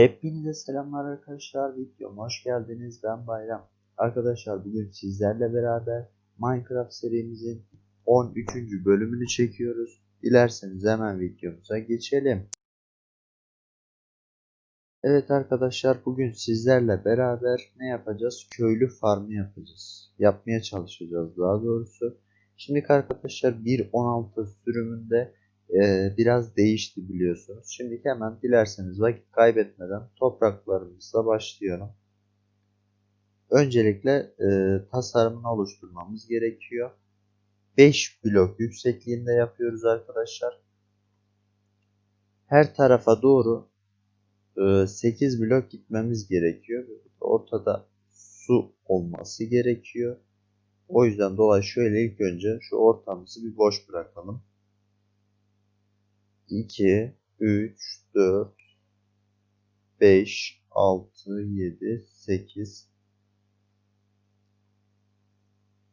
Hepinize selamlar arkadaşlar. Videoma hoş geldiniz. Ben Bayram. Arkadaşlar bugün sizlerle beraber Minecraft serimizin 13. bölümünü çekiyoruz. Dilerseniz hemen videomuza geçelim. Evet arkadaşlar bugün sizlerle beraber ne yapacağız? Köylü farmı yapacağız. Yapmaya çalışacağız daha doğrusu. Şimdi arkadaşlar 1.16 sürümünde e, biraz değişti biliyorsunuz. Şimdi hemen dilerseniz vakit kaybetmeden topraklarımızla başlayalım. Öncelikle e, tasarımını oluşturmamız gerekiyor. 5 blok yüksekliğinde yapıyoruz arkadaşlar. Her tarafa doğru e, 8 blok gitmemiz gerekiyor. Ortada su olması gerekiyor. O yüzden dolayı şöyle ilk önce şu ortamızı bir boş bırakalım. 2, 3, 4, 5, 6, 7, 8.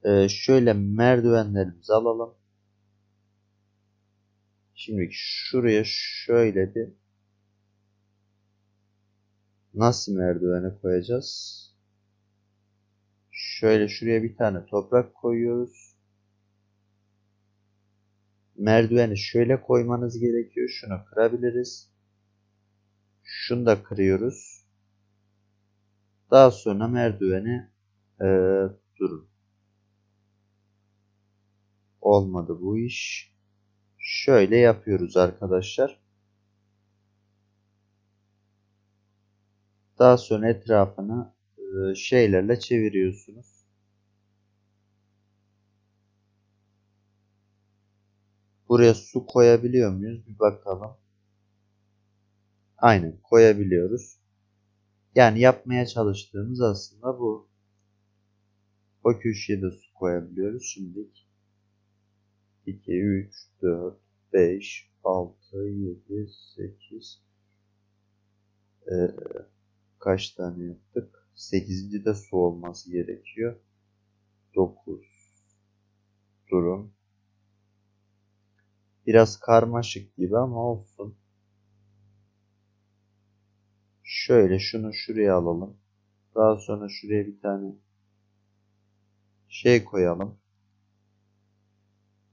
Ee, şöyle merdivenlerimizi alalım. Şimdi şuraya şöyle bir nasıl merdivene koyacağız? Şöyle şuraya bir tane toprak koyuyoruz. Merdiveni şöyle koymanız gerekiyor. Şunu kırabiliriz. Şunu da kırıyoruz. Daha sonra merdiveni e, durun. Olmadı bu iş. Şöyle yapıyoruz arkadaşlar. Daha sonra etrafını e, şeylerle çeviriyorsunuz. Buraya su koyabiliyor muyuz? Bir bakalım. Aynen koyabiliyoruz. Yani yapmaya çalıştığımız aslında bu. O köşeye de su koyabiliyoruz. Şimdi 2, 3, 4, 5, 6, 7, 8 ee, kaç tane yaptık? 8. de su olması gerekiyor. 9 durum Biraz karmaşık gibi ama olsun. Şöyle şunu şuraya alalım. Daha sonra şuraya bir tane şey koyalım.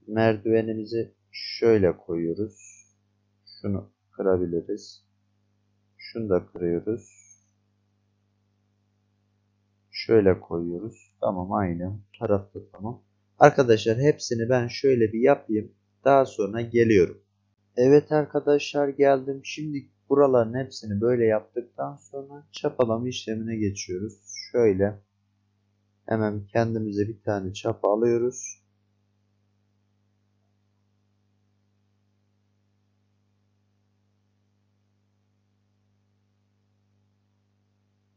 Merdivenimizi şöyle koyuyoruz. Şunu kırabiliriz. Şunu da kırıyoruz. Şöyle koyuyoruz. Tamam aynı. Tarafta tamam. Arkadaşlar hepsini ben şöyle bir yapayım. Daha sonra geliyorum. Evet arkadaşlar geldim. Şimdi buraların hepsini böyle yaptıktan sonra çapalama işlemine geçiyoruz. Şöyle hemen kendimize bir tane çapa alıyoruz.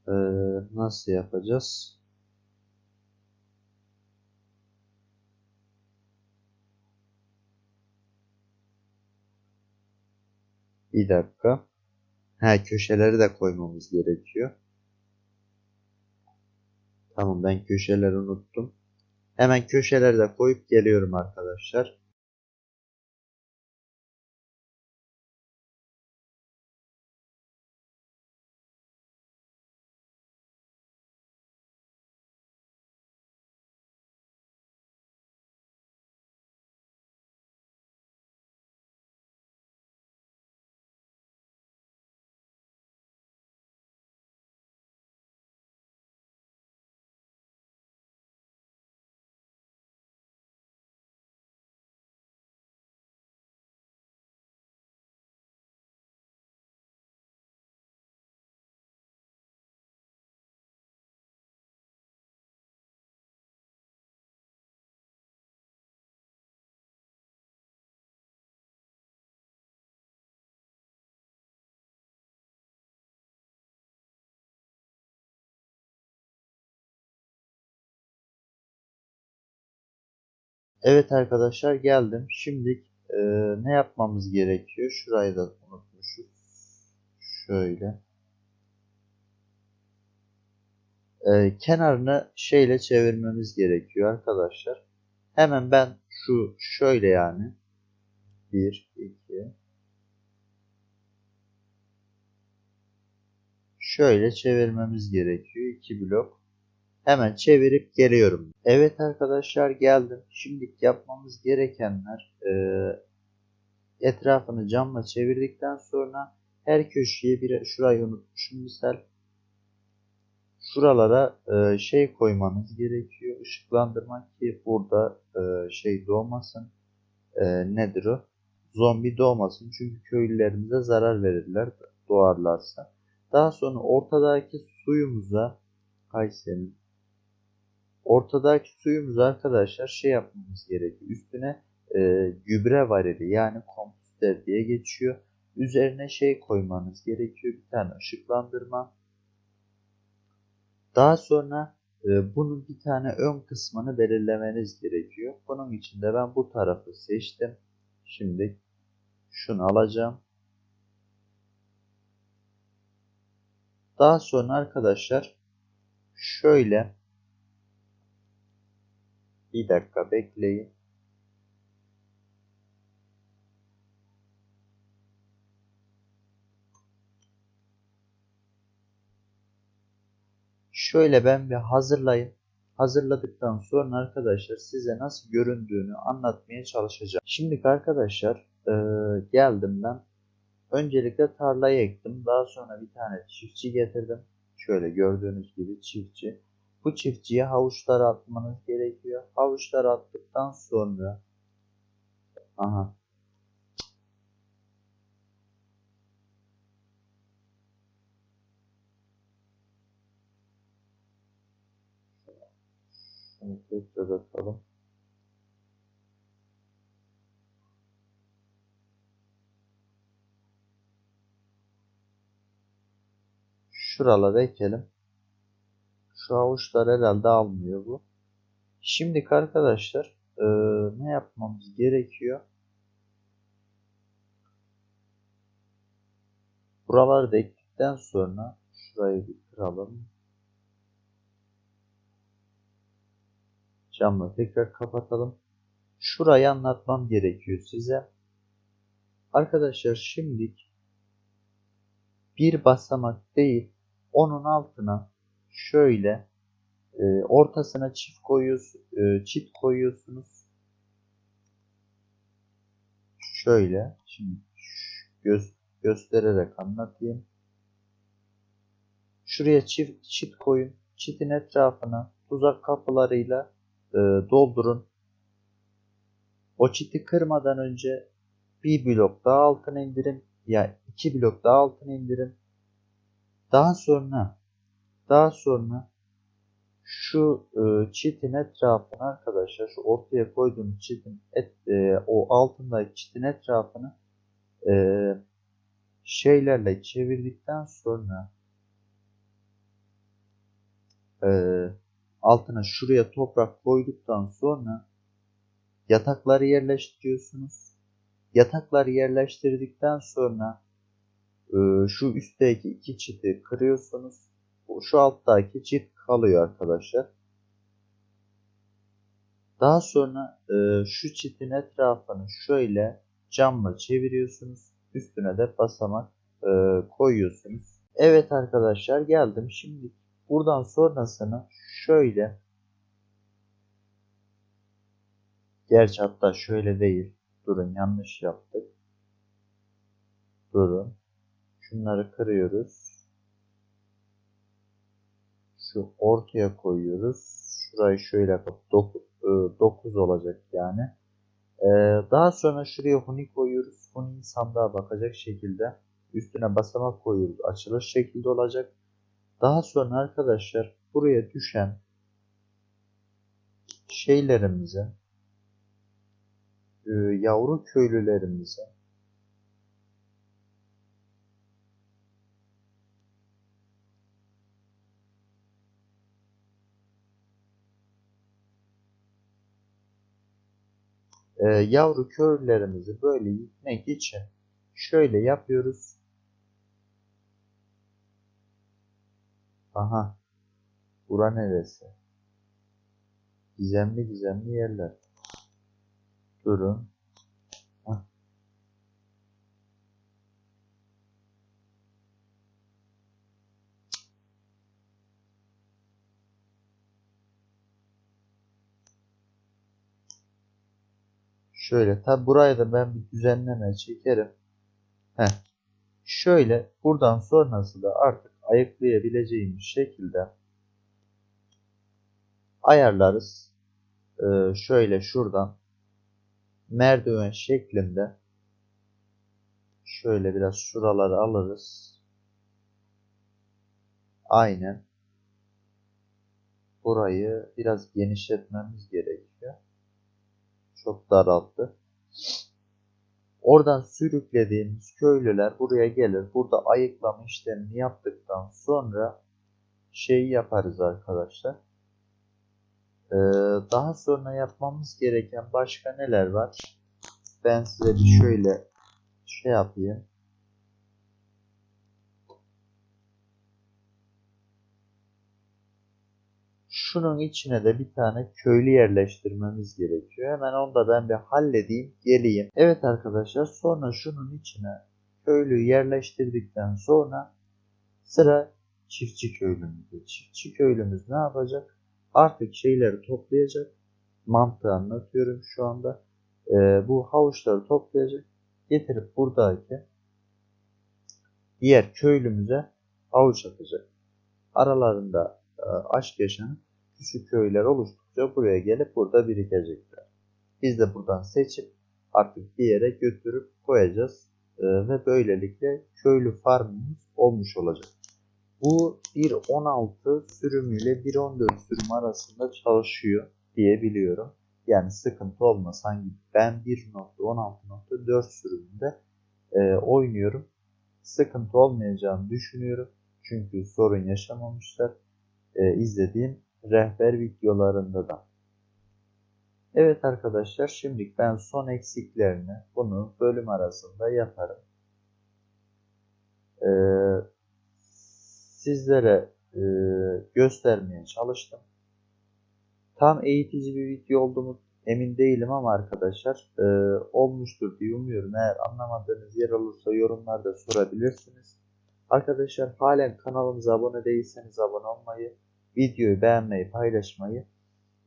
Ee, nasıl yapacağız? Bir dakika. Ha köşeleri de koymamız gerekiyor. Tamam ben köşeleri unuttum. Hemen köşeleri de koyup geliyorum arkadaşlar. Evet arkadaşlar geldim. Şimdi e, ne yapmamız gerekiyor? Şurayı da unutmuşuz. Şöyle. E, kenarını şeyle çevirmemiz gerekiyor arkadaşlar. Hemen ben şu şöyle yani 1 2 şöyle çevirmemiz gerekiyor. 2 blok. Hemen çevirip geliyorum. Evet arkadaşlar geldim. Şimdi yapmamız gerekenler e, etrafını camla çevirdikten sonra her köşeye bir şurayı unutmuşum misal şuralara e, şey koymanız gerekiyor. Işıklandırmak ki burada e, şey doğmasın. E, nedir o? Zombi doğmasın. Çünkü köylülerimize zarar verirler doğarlarsa. Daha sonra ortadaki suyumuza Kayseri'nin ortadaki suyumuzu arkadaşlar şey yapmamız gerekiyor. Üstüne e, gübre varili yani komposter diye geçiyor. Üzerine şey koymanız gerekiyor. Bir tane ışıklandırma. Daha sonra e, bunun bir tane ön kısmını belirlemeniz gerekiyor. Bunun için de ben bu tarafı seçtim. Şimdi şunu alacağım. Daha sonra arkadaşlar şöyle bir dakika bekleyin. Şöyle ben bir hazırlayayım. Hazırladıktan sonra arkadaşlar size nasıl göründüğünü anlatmaya çalışacağım. Şimdi arkadaşlar e, geldim ben. Öncelikle tarlayı ektim. Daha sonra bir tane çiftçi getirdim. Şöyle gördüğünüz gibi çiftçi. Bu çiftçiye havuçları atmanız gerekiyor. Havuçları attıktan sonra aha Şunu tekrar atalım. Şuralara ekelim. Şu avuçlar herhalde almıyor bu. Şimdi arkadaşlar e, ne yapmamız gerekiyor? Buraları da ektikten sonra şurayı bir kıralım. Camla tekrar kapatalım. Şurayı anlatmam gerekiyor size. Arkadaşlar şimdi bir basamak değil onun altına şöyle e, ortasına çift koyuyorsunuz, e, çift koyuyorsunuz. Şöyle şimdi göz, göstererek anlatayım. Şuraya çift çit koyun. Çitin etrafına tuzak kapılarıyla e, doldurun. O çiti kırmadan önce bir blok daha altına indirin. Ya yani iki blok daha altına indirin. Daha sonra daha sonra şu e, çitin etrafını arkadaşlar şu ortaya koyduğum çitin et, e, o altındaki çitin etrafını e, şeylerle çevirdikten sonra e, altına şuraya toprak koyduktan sonra yatakları yerleştiriyorsunuz. Yatakları yerleştirdikten sonra e, şu üstteki iki çiti kırıyorsunuz. Şu alttaki çit kalıyor arkadaşlar. Daha sonra e, şu çitin etrafını şöyle camla çeviriyorsunuz. Üstüne de basamak e, koyuyorsunuz. Evet arkadaşlar geldim. Şimdi buradan sonrasını şöyle Gerçi hatta şöyle değil. Durun yanlış yaptık. Durun. Şunları kırıyoruz. Şu ortaya koyuyoruz. Şurayı şöyle 9 e, olacak yani. Ee, daha sonra şuraya huni koyuyoruz. Huni sandığa bakacak şekilde. Üstüne basamak koyuyoruz. Açılır şekilde olacak. Daha sonra arkadaşlar buraya düşen şeylerimize e, yavru köylülerimize e, yavru körlerimizi böyle yıkmak için şöyle yapıyoruz. Aha. Bura neresi? Gizemli gizemli yerler. Durun. Heh. Şöyle tabi buraya da ben bir düzenleme çekerim. Heh. Şöyle buradan sonrası da artık ayıklayabileceğimiz şekilde ayarlarız. Ee, şöyle şuradan merdiven şeklinde şöyle biraz şuraları alırız. Aynen. Burayı biraz genişletmemiz gerekiyor. Çok daralttı. Oradan sürüklediğimiz köylüler buraya gelir. Burada ayıklama işlemini yaptıktan sonra şeyi yaparız arkadaşlar. Ee, daha sonra yapmamız gereken başka neler var? Ben size bir şöyle şey yapayım. Şunun içine de bir tane köylü yerleştirmemiz gerekiyor. Hemen onu da ben bir halledeyim, geleyim. Evet arkadaşlar sonra şunun içine köylüyü yerleştirdikten sonra sıra çiftçi köylümüzde. Çiftçi köylümüz ne yapacak? Artık şeyleri toplayacak. Mantığı anlatıyorum şu anda. Ee, bu havuçları toplayacak. Getirip buradaki diğer köylümüze havuç atacak. Aralarında e, aşk yaşanıp küçük köyler oluştukça buraya gelip burada birikecekler. Biz de buradan seçip artık bir yere götürüp koyacağız ee, ve böylelikle köylü farmımız olmuş olacak. Bu 1.16 sürümüyle 1.14 sürüm arasında çalışıyor diyebiliyorum. Yani sıkıntı olmaz. Hangi ben 1.16.4 sürümünde e, oynuyorum. Sıkıntı olmayacağını düşünüyorum. Çünkü sorun yaşamamışlar. E, izlediğim rehber videolarında da. Evet arkadaşlar şimdi ben son eksiklerini bunu bölüm arasında yaparım. Ee, sizlere e, göstermeye çalıştım. Tam eğitici bir video olduğumu emin değilim ama arkadaşlar e, olmuştur diye umuyorum. Eğer anlamadığınız yer olursa yorumlarda sorabilirsiniz. Arkadaşlar halen kanalımıza abone değilseniz abone olmayı, videoyu beğenmeyi, paylaşmayı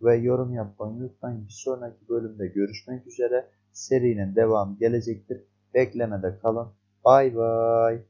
ve yorum yapmayı unutmayın. Bir sonraki bölümde görüşmek üzere. Serinin devamı gelecektir. Beklemede kalın. Bay bay.